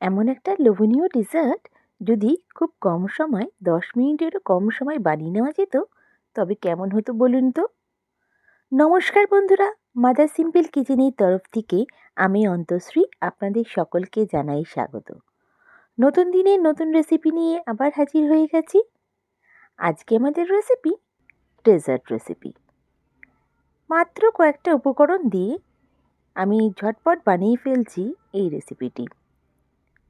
এমন একটা লোভনীয় ডেজার্ট যদি খুব কম সময়, দশ মিনিটেরও কম সময় বানিয়ে নেওয়া যেত, তবে কেমন হতো বলুন তো? নমস্কার বন্ধুরা, মাদার সিম্পল কিচেনের তরফ থেকে আমি অন্তশ্রী আপনাদের সকলকে জানাই স্বাগত। নতুন দিনে নতুন রেসিপি নিয়ে আবার হাজির হয়ে গেছি। আজকে আমাদের রেসিপি ডেজার্ট রেসিপি মাত্র কয়েকটা উপকরণ দিয়ে আমি ঝটপট বানিয়ে ফেলছি এই রেসিপিটি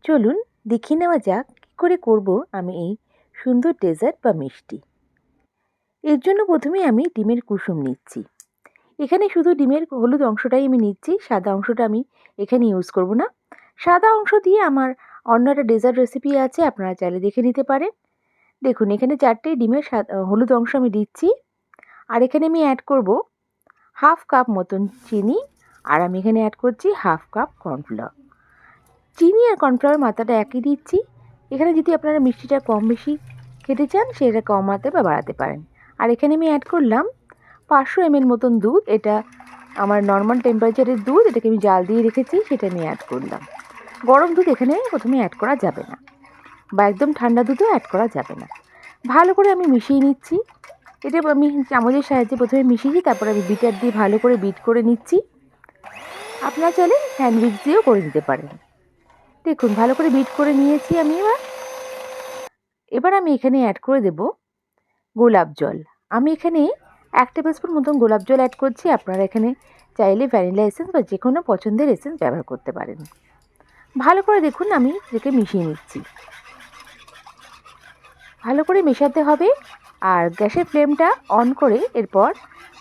চলুন দেখে নেওয়া যাক কী করে করব আমি এই সুন্দর ডেজার্ট বা মিষ্টি। এর জন্য প্রথমে আমি ডিমের কুসুম নিচ্ছি। এখানে শুধু ডিমের হলুদ অংশটাই আমি নিচ্ছি, সাদা অংশটা আমি এখানে ইউজ করব না। সাদা অংশ দিয়ে আমার অন্য একটা ডেজার্ট রেসিপি আছে, আপনারা চাইলে দেখে নিতে পারেন। দেখুন, এখানে চারটে ডিমের হলুদ অংশ আমি দিচ্ছি। আর এখানে আমি অ্যাড করব হাফ কাপ মতন চিনি। আর আমি এখানে অ্যাড করছি হাফ কাপ কর্নফ্লাওয়ার চিনি আর কর্নফ্লাওয়ার মাত্রাটা একই দিচ্ছি। এখানে যদি আপনারা মিষ্টিটা কম বেশি খেতে চান, সেটা কমাতে বা বাড়াতে পারেন। আর এখানে আমি অ্যাড করলাম পাঁচশো এমএল মতন দুধ। এটা আমার নর্মাল টেম্পারেচারের দুধ, এটাকে আমি জাল দিয়ে রেখেছি, সেটা আমি অ্যাড করলাম। গরম দুধ এখানে প্রথমে অ্যাড করা যাবে না বা একদম ঠান্ডা দুধও অ্যাড করা যাবে না। ভালো করে আমি মিশিয়ে নিচ্ছি। এটা আমি চামচের সাহায্যে প্রথমে মিশিয়েছি, তারপর আমি বিটার দিয়ে ভালো করে বিট করে নিচ্ছি। আপনারা চাইলে হ্যান্ডউইচ দিয়েও করে দিতে পারেন। দেখুন, ভালো করে বিট করে নিয়েছি আমি এবার। এবার আমি এখানে অ্যাড করে দেব গোলাপ জল। আমি এখানে এক টেবিল স্পুন মতন গোলাপ জল অ্যাড করছি। আপনারা এখানে চাইলে ভ্যানিলা এসেন্স বা যে কোনো পছন্দের এসেন্স ব্যবহার করতে পারেন। ভালো করে দেখুন আমি এটাকে মিশিয়ে নিচ্ছি। ভালো করে মেশাতে হবে আর গ্যাসের ফ্লেমটা অন করে এরপর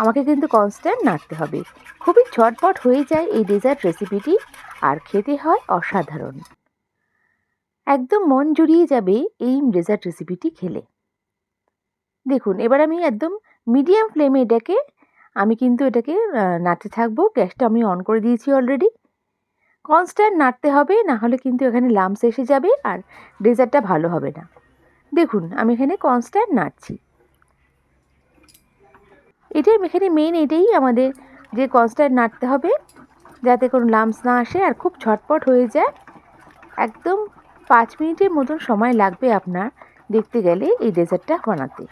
আমাকে কিন্তু কনস্ট্যান্ট নাড়তে হবে। খুবই ঝটপট হয়ে যায় এই ডেজার্ট রেসিপিটি আর খেতে হয় অসাধারণ। একদম মন জুড়িয়ে যাবে এই ডেজার্ট রেসিপিটি খেলে। দেখুন, এবার আমি একদম মিডিয়াম ফ্লেমে এটাকে, আমি কিন্তু এটাকে নাড়তে থাকব। গ্যাসটা আমি অন করে দিয়েছি অলরেডি কনস্ট্যান্ট নাড়তে হবে, না হলে কিন্তু এখানে লামস এসে যাবে আর ডেজার্টটা ভালো হবে না। দেখুন, আমি এখানে কনস্ট্যান্ট নাড়ছি। এটাই এখানে মেন এটাই আমাদের যে কনস্ট্যান্ট নাড়তে হবে। যাতে কোনো লামস না আসে আর খুব ঝটপট হয়ে যায়। একদম পাঁচ মিনিটের মতন সময় লাগবে আপনার দেখতে গেলে এই ডেজার্টটা বানাতে।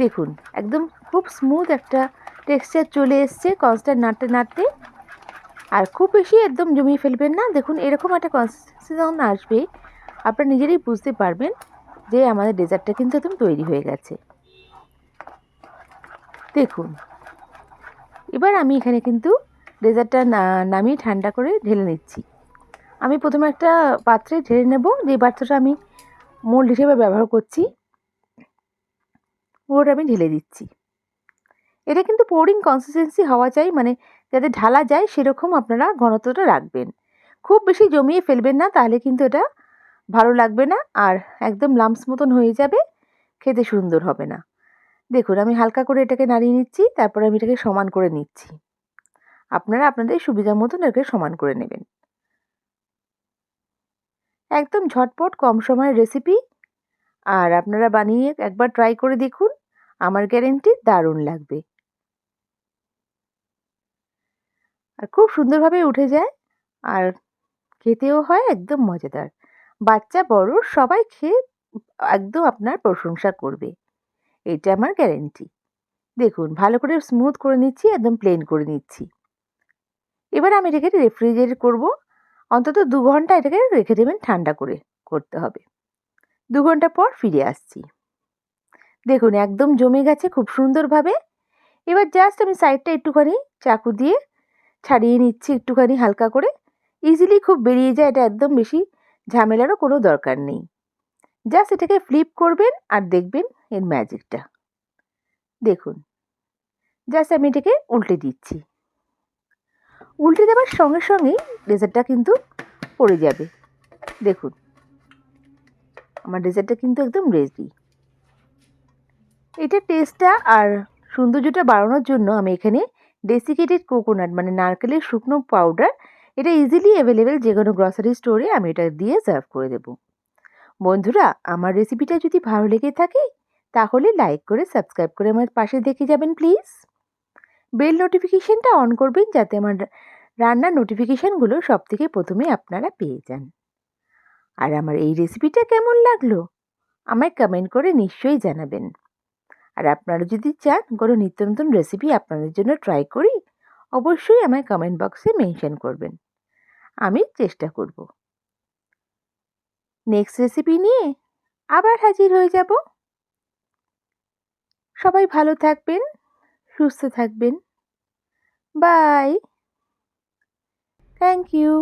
দেখুন, একদম খুব স্মুথ একটা টেক্সচার চলে এসছে কনস্ট্যান্ট নাড়তে নাড়তে। আর খুব বেশি একদম জমিয়ে ফেলবেন না। দেখুন, এরকম একটা কনসিস্টেন্সি আসবে। আপনারা নিজেরাই বুঝতে পারবেন যে আমাদের ডেজার্টটা কিন্তু একদম তৈরি হয়ে গেছে। দেখুন, এবার আমি এখানে কিন্তু ডেজার্টটা নামিয়ে ঠান্ডা করে ঢেলে নিচ্ছি। আমি প্রথমে একটা পাত্রে ঢেলে নেব যে পাত্রটা আমি মোল্ড হিসেবে ব্যবহার করছি। পুরোটা আমি ঢেলে দিচ্ছি। এটা কিন্তু পোরিং কনসিস্টেন্সি হওয়া চাই মানে যাতে ঢালা যায় সেরকম আপনারা ঘনত্বটা রাখবেন। খুব বেশি জমিয়ে ফেলবেন না, তাহলে কিন্তু এটা ভালো লাগবে না আর একদম লামস মতন হয়ে যাবে, খেতে সুন্দর হবে না। দেখুন, আমি হালকা করে এটাকে নাড়িয়ে নিচ্ছি, তারপরে আমি এটাকে সমান করে নিচ্ছি। আপনারা আপনাদের সুবিধা মতন এটাকে সমান করে নেবেন। একদম ঝটপট, কম সময়ের রেসিপি আর আপনারা বানিয়ে একবার ট্রাই করে দেখুন। আমার গ্যারেন্টি দারুণ লাগবে। আর খুব সুন্দরভাবে উঠে যায় আর খেতেও হয়, একদম মজাদার। বাচ্চা, বড়, সবাই খেয়ে একদম আপনার প্রশংসা করবে। এটা আমার গ্যারেন্টি দেখুন, ভালো করে স্মুথ করে নিচ্ছি, একদম প্লেন করে নিচ্ছি। এবার আমি এটাকে রেফ্রিজারেট করব। অন্তত দু ঘণ্টা এটাকে রেখে দেবেন ঠান্ডা করে করতে হবে। দু ঘণ্টা পর ফিরে আসছি। দেখুন, একদম জমে গেছে খুব সুন্দরভাবে। এবার জাস্ট আমি সাইডটা একটুখানি চাকু দিয়ে ছাড়িয়ে নিচ্ছি একটুখানি হালকা করে। ইজিলি খুব বেরিয়ে যায়, এটা একদম বেশি ঝামেলারও কোনো দরকার নেই। জাস্ট এটাকে ফ্লিপ করবেন আর দেখবেন এর ম্যাজিকটা দেখুন জাস্ট আমি এটাকে উল্টে দিচ্ছি। উল্টে দেওয়ার সঙ্গে সঙ্গেই ডেজার্টটা কিন্তু পড়ে যাবে। দেখুন, আমার ডেজার্টটা কিন্তু একদম রেডি এটা টেস্টটা আর সৌন্দর্যটা বাড়ানোর জন্য আমি এখানে ডেসিকেটেড কোকোনাট মানে নারকেলের শুকনো পাউডার এটা ইজিলি অ্যাভেলেবেল যে কোনো গ্রসারি স্টোরে আমি এটা দিয়ে সার্ভ করে দেব। বন্ধুরা, আমার রেসিপিটা যদি ভালো লেগে থাকে, তাহলে লাইক করে সাবস্ক্রাইব করে আমার পাশে দেখে যাবেন প্লিজ বেল নোটিফিকেশানটা অন করবেন যাতে আমার রান্নার নোটিফিকেশানগুলো সব থেকে প্রথমে আপনারা পেয়ে যান। আর আমার এই রেসিপিটা কেমন লাগল? আমায় কমেন্ট করে নিশ্চয়ই জানাবেন। আর আপনারা যদি চান কোনো নিত্য নতুন রেসিপি আপনাদের জন্য ট্রাই করি, অবশ্যই আমায় কমেন্ট বক্সে মেনশন করবেন। আমি চেষ্টা করব। নেক্সট রেসিপি নিয়ে আবার হাজির হয়ে যাব। সবাই ভালো থাকবেন। সুস্থ থাকবেন বাই থ্যাংক ইউ